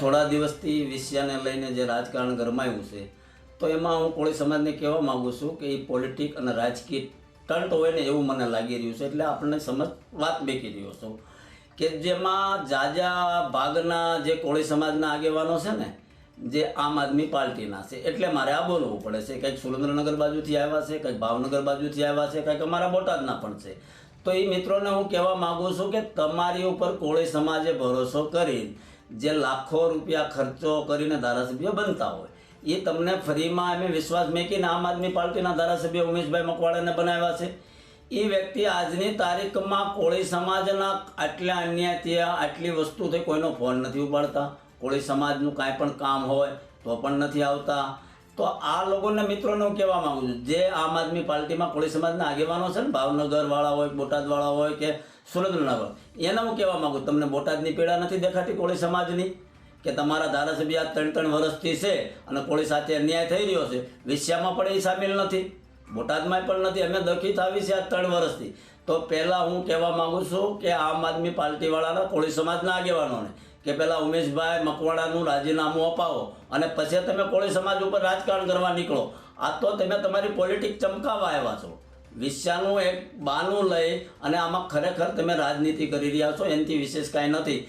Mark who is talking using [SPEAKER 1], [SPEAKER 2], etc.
[SPEAKER 1] થોડા દિવસથી વિષયાને લઈને જે રાજકારણ ગરમાયું છે, તો એમાં હું કોળી સમાજને કહેવા માગું છું કે એ પોલિટિક અને રાજકીય ટંટ હોય ને એવું મને લાગી રહ્યું છે, એટલે આપણને સમજ વાત બેકી રહ્યો છું કે જેમાં જાજા ભાગના જે કોળી સમાજના આગેવાનો છે ને, જે આમ આદમી પાર્ટીના છે, એટલે મારે આ બોલવું પડે છે, કંઈક સુરેન્દ્રનગર બાજુથી આવ્યા છે, કંઈક ભાવનગર બાજુથી આવ્યા છે, કંઈક અમારા બોટાદના પણ છે. તો એ મિત્રોને હું કહેવા માગું છું કે તમારી ઉપર કોળી સમાજે ભરોસો કરી જે લાખો રૂપિયા ખર્ચો કરીને ધારાસભ્ય બનતા હોય. એ તમને ફરીમાં અમે વિશ્વાસ મેકીને આમ આદમી પાર્ટીના ધારાસભ્ય ઉમેશભાઈ મકવાડાને બનાવ્યા છે. એ વ્યક્તિ આજની તારીખમાં કોળી સમાજના આટલા અન્યાયથી આટલી વસ્તુથી કોઈનો ફોન નથી ઉપાડતા. કોળી સમાજનું કાંઈ પણ કામ હોય તો પણ નથી આવતા. તો આ લોકોને મિત્રોને હું કહેવા માંગુ છું, જે આમ આદમી પાર્ટીમાં કોળી સમાજના આગેવાનો છે ને, ભાવનગરવાળા હોય, બોટાદવાળા હોય કે સુરેન્દ્રનગર એને હું કહેવા માગું તમને બોટાદની પીડા નથી દેખાતી કોળી સમાજની? કે તમારા ધારાસભ્ય આ ત્રણ ત્રણ વર્ષથી છે અને કોળી સાથે અન્યાય થઈ રહ્યો છે, વિષયામાં પણ એ સામેલ નથી બોટાદમાં પણ નથી, અમે દખી આવી છે આ ત્રણ વર્ષથી. તો પહેલાં હું કહેવા માગું છું કે આમ આદમી પાર્ટીવાળાના કોળી સમાજના આગેવાનોને કે પહેલાં ઉમેશભાઈ મકવાડાનું રાજીનામું અપાવો અને પછી તમે કોળી સમાજ ઉપર રાજકારણ કરવા નીકળો. આ તો તમે તમારી પોલિટિક ચમકાવા આવ્યા છો. વિષયાનું એક બાનું લઈ અને આમાં ખરેખર તમે રાજનીતિ કરી રહ્યા છો, એનાથી વિશેષ કાંઈ નથી.